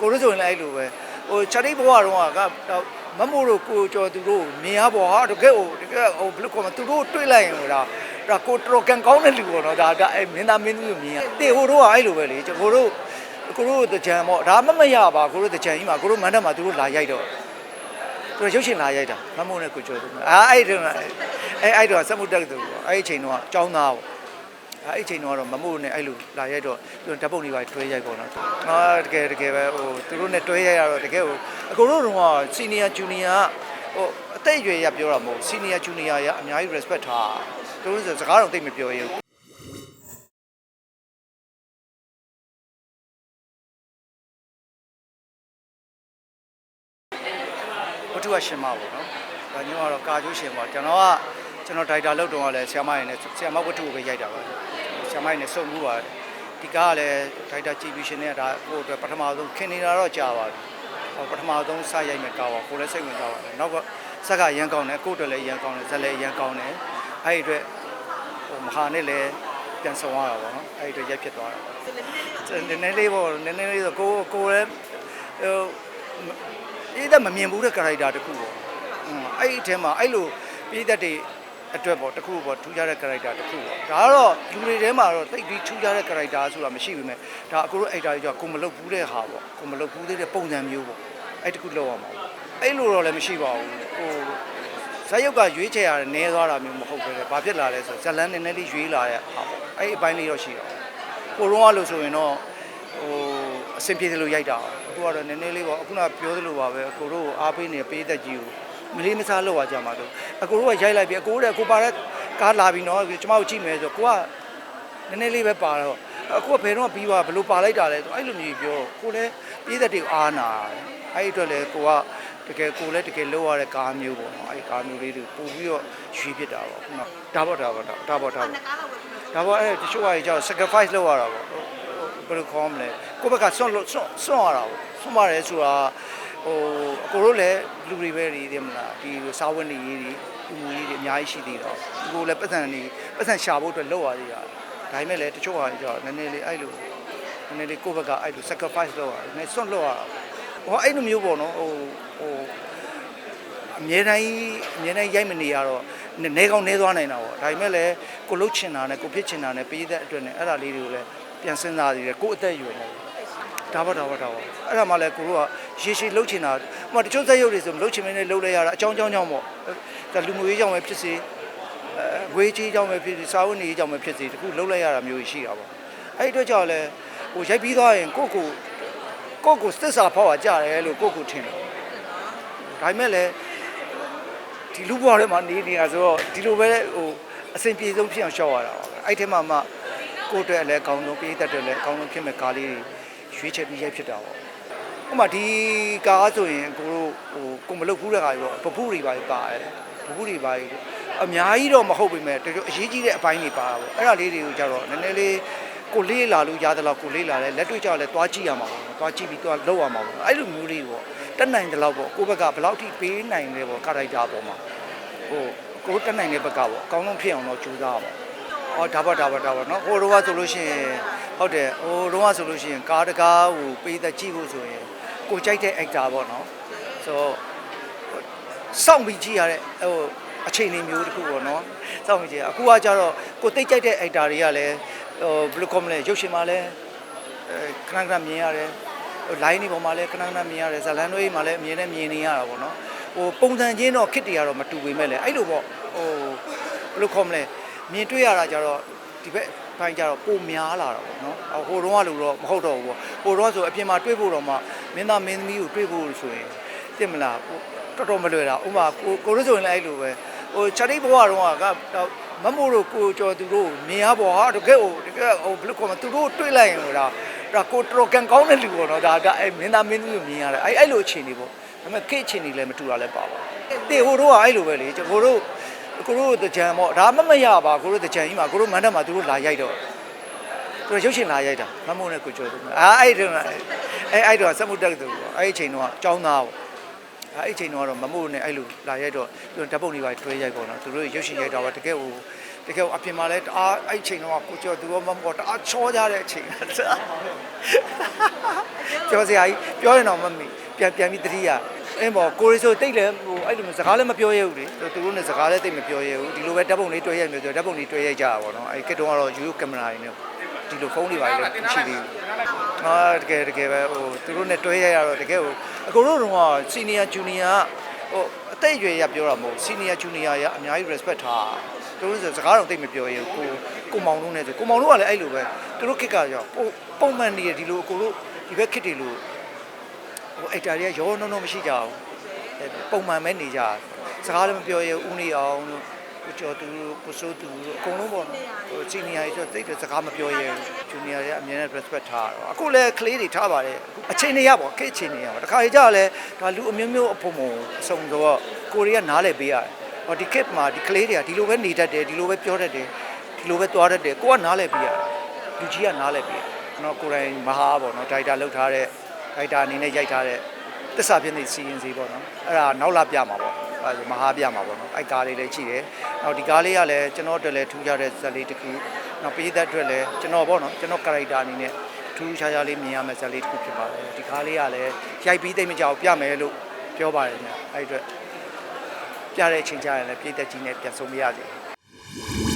ကိုတို့ဆိုရင်လည်းအဲ့လိုပဲဟိုချာတိဘဝတော့ကမမို့တို့ကိုကျော်သူတို့မြင်ရပေါ့ဟာတကယ်ဟိုတကယ်ဟိုဘယ်လိုခေါ်မလဲသူတို့တွေ့လိုက်ရင်ဟိုဒါဒါကိုတော်တော်ကန်ကောင်းတဲ့လူပေါ့နော်ဒါဒါအဲ့မင်းသားမင်းသူမြင်ရတေဟိုတို့ကအဲ့လိုပဲလေကိုတို့ကိုတို့တကြံပေါ့ဒါမမရပါကိုတို့တကြံကြီးမှာကိုတို့မန္တမှာသူတို့လာရိုက်တော့သူတို့ရုပ်ရှင်လာရိုက်တာမမို့နဲ့ကိုကျော်သူအာအဲ့တုန်းကအဲ့အဲ့တော့စက်မှုတက်သူပေါ့အဲ့ဒီအချိန်တော့ចောင်းသားပေါ့ အဲ့ဒီအချိန်တော့မမို့နဲ့အဲ့လိုလာရိုက်တော့သူဓာတ်ပုံတွေပါတွဲရိုက်ပေါ့နော်။အာတကယ်တကယ်ပဲဟိုသူတို့နဲ့တွဲရိုက်ရတော့တကယ်ဟိုအကုန်လုံးတော့စီနီယာဂျူနီယာဟိုအသက်အရွယ်ရပြောတာမဟုတ်စီနီယာဂျူနီယာရအများကြီး respect ထားသူတို့ဆိုစကားတော့သိမပြောရဘူးဝတ္ထုကရှင်မပေါ့နော်။ဒါညောကတော့ကာကျိုးရှင်ပေါ့ကျွန်တော်ကကျွန်တော်ဒိုက်တာလုပ်တော့ကလည်းဆရာမရည်နဲ့ဆရာမဝတ္ထုကိုပဲရိုက်တာပါ ဆရာမရည်နဲ့စုံမှုပါတယ်ဒီကားကလည်းဒိုက်တာကြည့်ပြီးရှင်နဲ့ဒါဟိုအတွက်ပထမဆုံးခင်နေတာတော့ကြာပါပြီဟိုပထမဆုံးစရိုက်မဲ့ကားပါကိုလည်းစိတ်ဝင်စားပါတယ်နောက်ကဆက်ကရန်ကောင်းတယ်ကိုယ့်အတွက်လည်းရန်ကောင်းတယ်ဇက်လည်းရန်ကောင်းတယ်အဲ့ဒီအတွက်ဟိုမဟာနဲ့လည်းပြန်ဆောင်ရတာပေါ့နော်အဲ့ဒီအတွက်ရိုက်ဖြစ်သွားတာပေါ့နည်းနည်းလေးပေါ့နည်းနည်းလေးဆိုကိုကိုလည်းဟိုပြည်သက်မမြင်ဘူးတဲ့ character တခုပေါ့။อืมအဲ့ဒီအထဲမှာအဲ့လိုပြည်သက်တွေ အတွက်ပေါ့တခုပေါ့ထူးခြားတဲ့ character တခုပေါ့။ဒါကတော့လူတွေထဲမှာတော့တိတ်ပြီးထူးခြားတဲ့ character ဆိုတာမရှိဘူးမဲ့ဒါအခုတို့ actor တွေကြောင့်ကိုမလုပ်ဘူးတဲ့ဟာပေါ့။ကိုမလုပ်ဘူးသေးတဲ့ပုံစံမျိုးပေါ့။အဲ့တခုလောက်ရမှာပေါ့။အဲ့လိုတော့လည်းမရှိပါဘူး။ဟိုဇက်ရုပ်ကရွေးချယ်ရတယ်နဲသွားတာမျိုးမဟုတ်ပဲလေ။ဘာဖြစ်လာလဲဆိုဇက်လန်းနည်းနည်းလေးရွေးလာတဲ့ဟာပေါ့။အဲ့ဒီအပိုင်းလေးတော့ရှိတော့။ကိုရောကလို့ဆိုရင်တော့ဟိုအဆင်ပြေတယ်လို့ရိုက်တာ။အခုကတော့နည်းနည်းလေးပေါ့အခုနပြောသလိုပါပဲအကိုတို့ကိုအားပေးနေပေးသက်ကြီးကို မလေးမစားလောက်ရကြမှာတော့အကိုတို့ကရိုက်လိုက်ပြီအကိုတို့ကကိုပါတဲ့ကားလာပြီနော်ကျမတို့ကြည့်မယ်ဆိုကိုကနည်းနည်းလေးပဲပါတော့အခုကဘယ်တော့ပြီးသွားဘယ်လိုပါလိုက်တာလဲဆိုအဲ့လိုမျိုးပြောကိုလည်းပေးသက်တွေကိုအားနာအဲ့ဒီအတွက်လည်းကိုကတကယ်ကိုလည်းတကယ်လောက်ရတဲ့ကားမျိုးပေါ့နော်အဲ့ဒီကားမျိုးလေးတွေပို့ပြီးတော့ရွေးဖြစ်တာပေါ့ခုနဒါပေါ့ဒါပေါ့ဒါပေါ့ဒါပေါ့ဒါပေါ့အဲ့တချို့ဟာကြီးကြောင့် sacrifice လုပ်ရတာပေါ့ဘယ်လိုခေါ်မလဲကိုယ့်ဘက်ကစွန့်လို့စွန့်စွန့်ရတာပေါ့စွန့်ပါတယ်ဆိုတာ ဟိုအကိုတို့လည်းလူတွေပဲနေတယ်မလားဒီစာဝတ်နေရေးတွေဒီမူရေးတွေအများကြီးရှိသေးတော့ဒီကိုလည်းပတ်စံနေပတ်စံရှာဖို့အတွက်လုပ်ရသေးတာဒါပေမဲ့လည်းတချို့ဟာကြတော့နည်းနည်းလေးအဲ့လိုနည်းနည်းလေးကိုယ့်ဘက်ကအဲ့လို sacrifice လုပ်ရတယ်နည်းစွန့်လုပ်ရတာဟောအဲ့လိုမျိုးပေါ့နော်ဟိုဟိုအမြဲတမ်းအမြဲတမ်းရိုက်မနေရတော့နေကောင်းနေသွားနိုင်တာပေါ့ဒါပေမဲ့လည်းကိုလှုပ်ချင်တာနဲ့ကိုဖြစ်ချင်တာနဲ့ပေးတဲ့အတွက်နဲ့အဲ့ဒါလေးတွေကိုလည်းပြန်စဉ်းစားသေးတယ်ကိုယ့်အသက်အရွယ်နဲ့ ဒါပါဒါပါဒါပါအဲ့ဒါမှလည်းကိုတို့ကရေရှည်လှုပ်ချင်တာဟိုတချို့သက်ရုပ်တွေဆိုမလှုပ်ချင်မင်းနဲ့လှုပ်လဲရတာအကြောင်းကြောင်းကြောင်းပေါ့ဒါလူမျိုးရေးကြောင့်ပဲဖြစ်စေအဲငွေကြီးကြောင့်ပဲဖြစ်စေစာဝတ်နေရေးကြောင့်ပဲဖြစ်စေတခုလှုပ်လိုက်ရတာမျိုးရှိတာပေါ့အဲ့ဒီအတွက်ကြောင့်လည်းဟိုရိုက်ပြီးသွားရင်ကိုကိုကိုကိုစစ်စာဖောက်ရကြတယ်လို့ကိုကိုထင်တယ်ဒါပေမဲ့လည်းဒီလူဘွားထဲမှာနေနေတာဆိုတော့ဒီလိုပဲဟိုအစဉ်ပြေဆုံးဖြစ်အောင်ရှောက်ရတာပါအဲ့ထဲမှာမှကိုယ့်အတွက်လည်းအကောင်းဆုံးပေးတတ်တယ်လည်းအကောင်းဆုံးဖြစ်မဲ့ကားလေးတွေ ရွေးချက်ပြီးရိုက်ဖြစ်တာပေါ့ဥပမာဒီကားဆိုရင်ကိုတို့ဟိုကိုမလုပ်ဘူးတဲ့ခါကျတော့ပပူတွေပါပါတယ်ပပူတွေပါအများကြီးတော့မဟုတ်ပေမဲ့တချို့အရေးကြီးတဲ့အပိုင်းတွေပါတာပေါ့အဲ့ဒါလေးတွေကိုကြတော့နည်းနည်းလေးကိုလေးလာလို့ရသလောက်ကိုလေးလာလဲလက်တွေ့ကြတော့လဲသွားကြည့်ရမှာပေါ့သွားကြည့်ပြီးသွားလောက်ရမှာပေါ့အဲ့လိုမျိုးလေးပေါ့တက်နိုင်တဲ့လောက်ပေါ့ကိုယ့်ဘက်ကဘယ်လောက်ထိပေးနိုင်လဲပေါ့ကာရိုက်တာပေါ်မှာဟိုကိုတက်နိုင်တဲ့ဘက်ကပေါ့အကောင်းဆုံးဖြစ်အောင်တော့ကြိုးစားရမှာ။အော်ဒါပါဒါပါဒါပါနော်။ဟိုတော့ဆိုလို့ရှိရင် ဟုတ်တယ်ဟိုတော့ဆိုလို့ရှိရင်ကားတကားဟိုပေးသက်ကြည့်ဖို့ဆိုရင်ကိုကြိုက်တဲ့ actor ပေါ့နော်။ဆိုတော့စောင့်ပြီးကြည့်ရတဲ့ဟိုအချိန်လေးမျိုးတစ်ခုပေါ့နော်။စောင့်ပြီးကြည့်ရအခုကကြတော့ကိုတိတ်ကြိုက်တဲ့ actor တွေကလည်းဟိုဘယ်လိုခေါ်မလဲရုပ်ရှင်မှာလည်းအဲခဏခဏမြင်ရတယ်။ဟို line တွေပေါ်မှာလည်းခဏခဏမြင်ရတယ်။ဇလန်တွေမှာလည်းအမြင်နဲ့မြင်နေရတာပေါ့နော်။ဟိုပုံစံချင်းတော့ခစ်တွေကတော့မတူပေမဲ့လည်းအဲ့လိုပေါ့ဟိုဘယ်လိုခေါ်မလဲမြင်တွေ့ရတာကြတော့ဒီဘက် ဘိုင်းကြတော့ပိုများလာတာပေါ့နော်။ဟိုတုန်းကလူတော့မဟုတ်တော့ဘူးပေါ့။ဟိုတုန်းကဆိုအပြင်မှာတွေ့ဖို့တော့မှမင်းသားမင်းသမီးကိုတွေ့ဖို့ဆိုရင်သိမလားဟိုတော်တော်မလွယ်တာ။ဥပမာကိုကိုလို့ဆိုရင်လည်းအဲ့လိုပဲ။ဟိုချာတိဘဝတုန်းကမမို့တို့ကိုကျော်သူတို့မြင်ရပေါ့ဟာတကယ်ဟိုတကယ်ဟိုဘယ်လိုခေါ်မလဲသူတို့တွေ့လိုက်ရင်ဟိုဒါဒါကိုတော်ကန်ကောင်းတဲ့လူပေါ့နော်ဒါဒါအဲ့မင်းသားမင်းသမီးကိုမြင်ရတယ်အဲ့အဲ့လိုအခြေအနေပေါ့ဒါပေမဲ့ကိတ်အခြေအနေလည်းမတူတာလည်းပါပါတေဟိုတို့ကအဲ့လိုပဲလေကိုတို့ ကိုတို့တကြံပေါ့ဒါမမရပါကိုတို့တကြံကြီးမှာကိုတို့မန္တမှာသူတို့လာရိုက်တော့သူတို့ရုပ်ရှင်လာရိုက်တာမမို့နဲ့ကိုကျော်သူအာအဲ့တုန်းကအဲ့အဲ့တော့စက်မှုတက်သူပေါ့အဲ့ဒီအချိန်တော့ចောင်းသားပေါ့အဲ့ဒီအချိန်တော့မမို့နဲ့အဲ့လိုလာရိုက်တော့သူဓာတ်ပုံတွေပါတွဲရိုက်ပေါ့နော်သူတို့ရုပ်ရှင်ရိုက်တာပါတကယ်ဟိုတကယ်အပြင်မှာလဲတအားအဲ့ချိန်တော့ကိုကျော်သူရောမမောတအားချောကြတဲ့အချိန်တကျော်စရာကြီးပြောရင်တော့မမီပြန်ပြန်ပြီးတတိယ အင်းပေါ့ကိုရီဆိုတိတ်လည်းဟိုအဲ့လိုမျိုးစကားလည်းမပြောရဘူးလေသူတို့နဲ့စကားလည်းတိတ်မပြောရဘူးဒီလိုပဲဓာတ်ပုံလေးတွေ့ရမျိုးဆိုဓာတ်ပုံလေးတွေ့ရကြတာပေါ့နော်အဲ့ကစ်တုံးကတော့ယူကင်မရာတွေနဲ့ဒီလိုဖုန်းတွေပါလေရှိသေးဘူးအာတကယ်တကယ်ပဲဟိုသူတို့နဲ့တွေ့ရရတော့တကယ်ဟိုအကုန်လုံးတော့စီနီယာဂျူနီယာဟိုအသက်အရွယ်ရပြောတာမဟုတ်စီနီယာဂျူနီယာရအများကြီး respect ထားသူတို့ဆိုစကားတော့တိတ်မပြောရဘူးကိုကိုမောင်တို့နဲ့ဆိုကိုမောင်တို့ကလည်းအဲ့လိုပဲသူတို့ခစ်ကကြောပုံပုံမှန်နေဒီလိုအကုန်လုံးဒီဘက်ခစ်တွေလို့ ဟိုအိုက်တာတွေကရောနှုံနှုံမရှိကြဘူးအဲပုံမှန်ပဲနေကြတာစကားလည်းမပြောရဘူးဦးနေအောင်တို့ကိုကျော်သူတို့ကိုစိုးသူတို့အကုန်လုံးပေါ့နော်ဟိုစီနီယာတွေဆိုတိတ်တယ်စကားမပြောရဘူးဂျူနီယာတွေကအမြဲတမ်း respect ထားတော့အခုလည်းကလေးတွေထားပါတယ်အခုအချိန်တွေရပေါ့ကိတ်အချိန်တွေရပါတခါကြီးကြလဲဒါလူအမျိုးမျိုးအပုံပုံအစုံဆိုတော့ကိုရီးယားနားလဲပေးရတယ်ဟောဒီ kit မှာဒီကလေးတွေကဒီလိုပဲနေတတ်တယ်ဒီလိုပဲပြောတတ်တယ်ဒီလိုပဲသွားတတ်တယ်ကိုကနားလဲပေးရတယ်လူကြီးကနားလဲပေးရတယ်ကျွန်တော်ကိုယ်တိုင်မဟာပေါ့နော်ဒိုက်တာလောက်ထားတဲ့ ဒိုက်တာအနေနဲ့ရိုက်ထားတဲ့တစ္ဆာပြင်းနေစီရင်စီပေါ့နော်အဲ့ဒါနောက်လာပြမှာပေါ့အဲ့ဒါမဟာပြမှာပေါ့နော်အဲ့ကားလေးလည်းရှိတယ်နောက်ဒီကားလေးကလည်းကျွန်တော်အတွက်လည်းထူးခြားတဲ့ဇာတ်လေးတစ်ခုနောက်ပြည်သက်အတွက်လည်းကျွန်တော်ပေါ့နော်ကျွန်တော် character အနေနဲ့ထူးခြားခြားလေးမြင်ရမယ့်ဇာတ်လေးတစ်ခုဖြစ်ပါတယ်ဒီကားလေးကလည်းရိုက်ပြီးသိမကြောက်ပြမယ်လို့ပြောပါတယ်ညအဲ့အတွက်ပြတဲ့အချိန်ကျရင်လည်းပြည်သက်ကြီးနဲ့ပြန်ဆုံးမရစေ